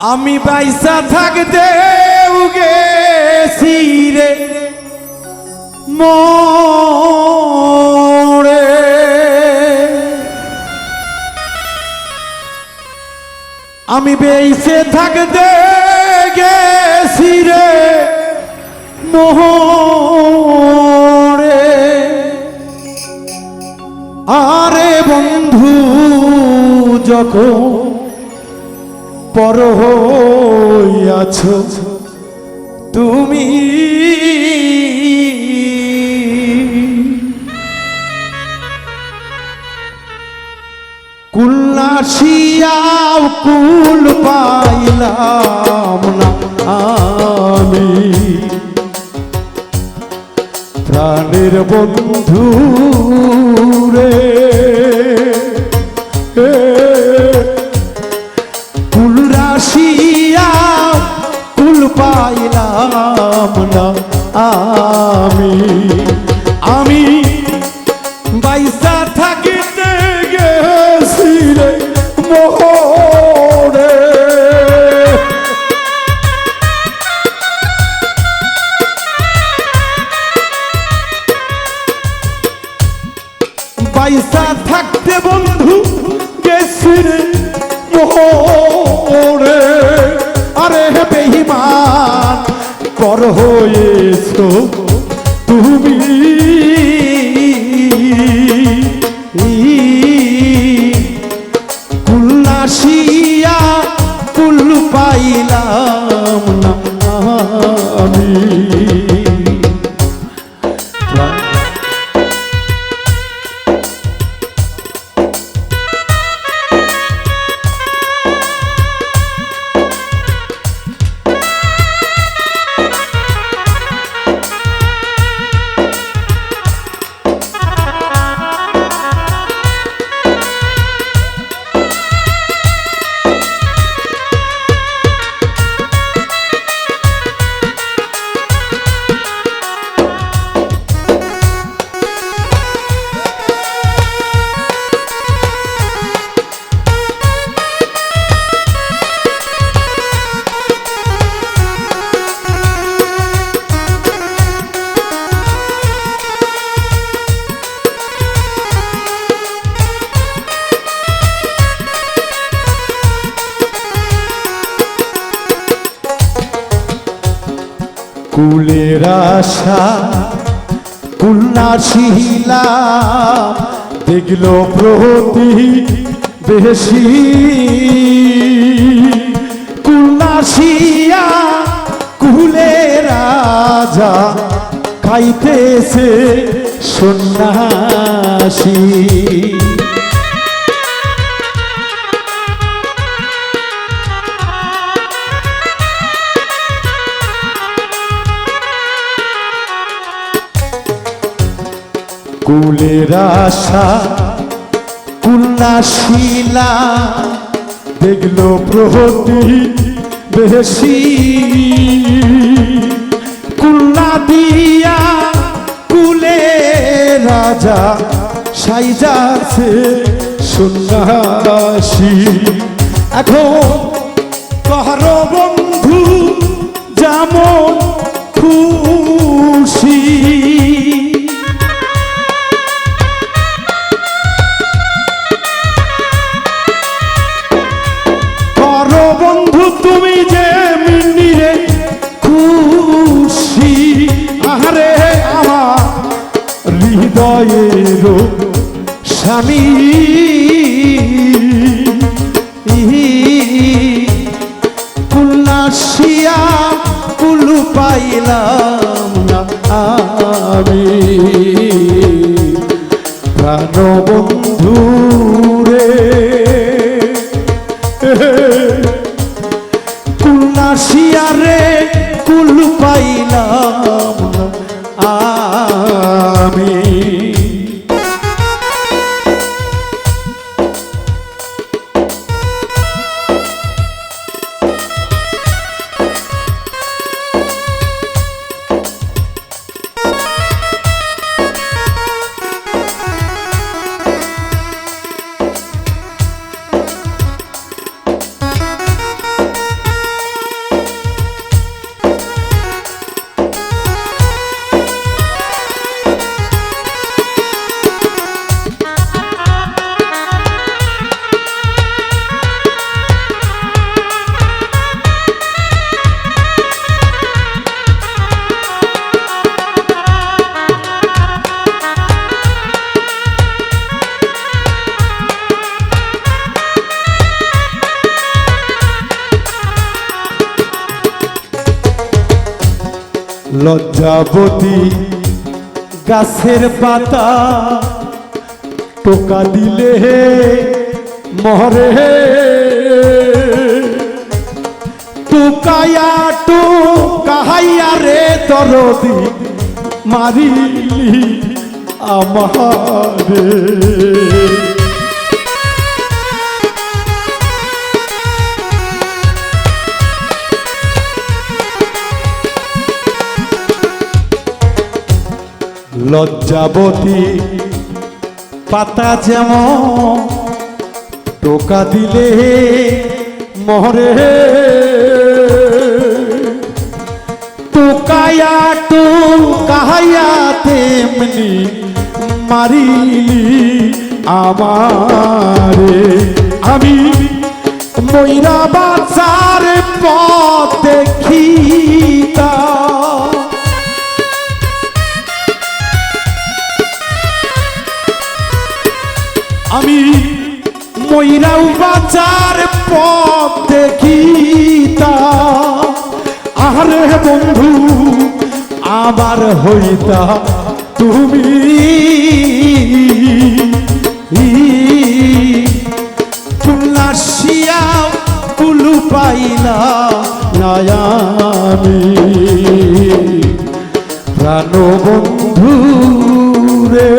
আমি বাইসা থাকতে গেছি রে। মোরে। আমি বেইসে থাকতে গেছি রে। আরে বন্ধু যখন পর হইয়াছ। তুমি কুল্লাসিয়াও কুল পাইলাম না আমি। প্রাণের বন্ধু না আমি আমি বাইসা থাকিতে গেছি রে মোহরে। পয়সা থাকতে বন্ধু গেছি রে মোহরে। আরে হে বেহিমান কর হয়েছ তুমি কুলের আশা কুলনা শিলা দেখল প্রতি বেশি। কুলনাশিয়া কুলে রাজা খাইতেছে সন্ন্যাসী। কুলের আশা কুল্লাশিলা দেখল প্রহতি বেশি। কুল্লা দিয়া কুলে রাজা সাইজাছে সন্ন্যাসী। এখন কহর বন্ধু যেমন স্বামী কুল্লাসিয়া কুলু পাইলাম না আমি। প্রাণ বন্ধু রে কুলনাশিয়ারে লজ্জাবতী গাছের পাতা টোকা দিলে মরে টুকায়া টুকাইয়া রে দরদি মারিলি আমারে। লজ্জাবতী পাতা যেমন টোকা দিলে মরে টোকায়া টোকায়া তেমনি মারিলি আমারে। আমি ময়রা বাজার বাজার পথ দেখিতা আরে বন্ধু, আবার হইতা তুমি। তুলাসিয়া কুলু পাইলা নায়ামি। প্রাণ বন্ধু রে।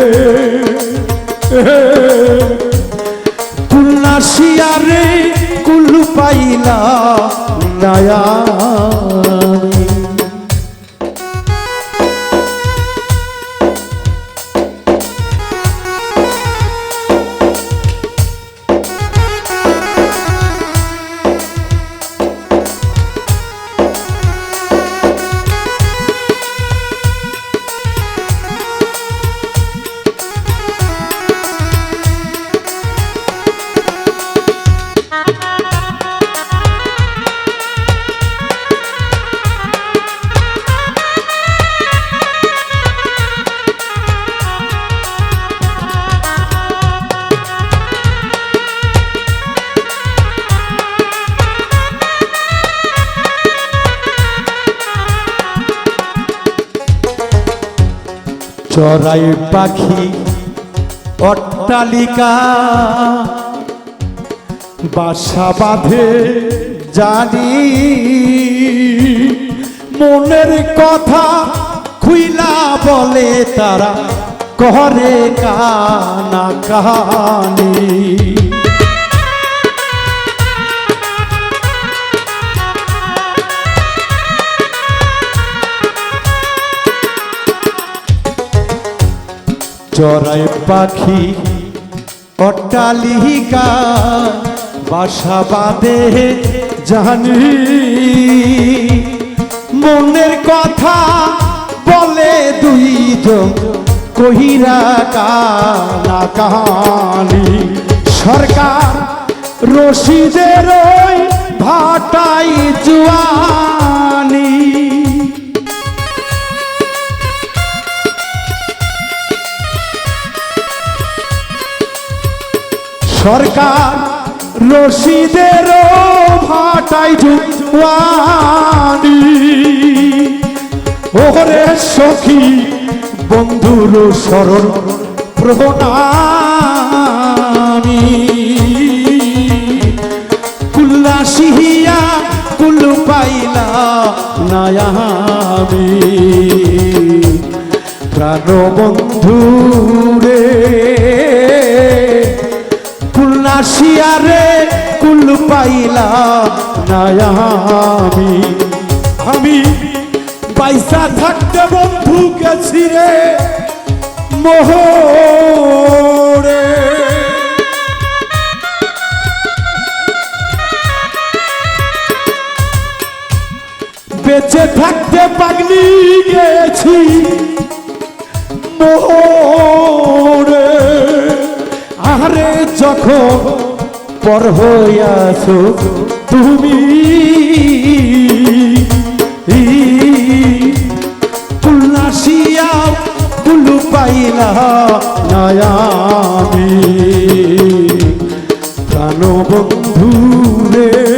চড়াই পাখি অট্টালিকা বাসা বাঁধে জানি। মনের কথা খুইলা বলে তারা করে কানা কাহানি। চড়াই পাখি, অট্টালিকা, বাসা বাঁধে জানি মনের কথা বলে দুই দুইজন কহিরা কানা কাহানি। সরকার রশিদের ভাটাই জুয়ানি। সরকার রশিদের ভাটাই ওরে সখী, বন্ধুর সরল প্রণামী কুল্লাসিয়া কুল্লু পাইলা নায়ামি। প্রাণ বন্ধু রে কুল্লাসিয়া রে কুল্লু পাইলা নায়ামি আমি। পয়সা থাকতে বন্ধু গেছি রে মোহরে। বেঁচে থাকতে পাগলি গেছি মোহরে। আরে যখন পর হইয়াছো তুমি উল্লাসিয়া কুলু পাইলা নয়ামি প্রাণ বন্ধু রে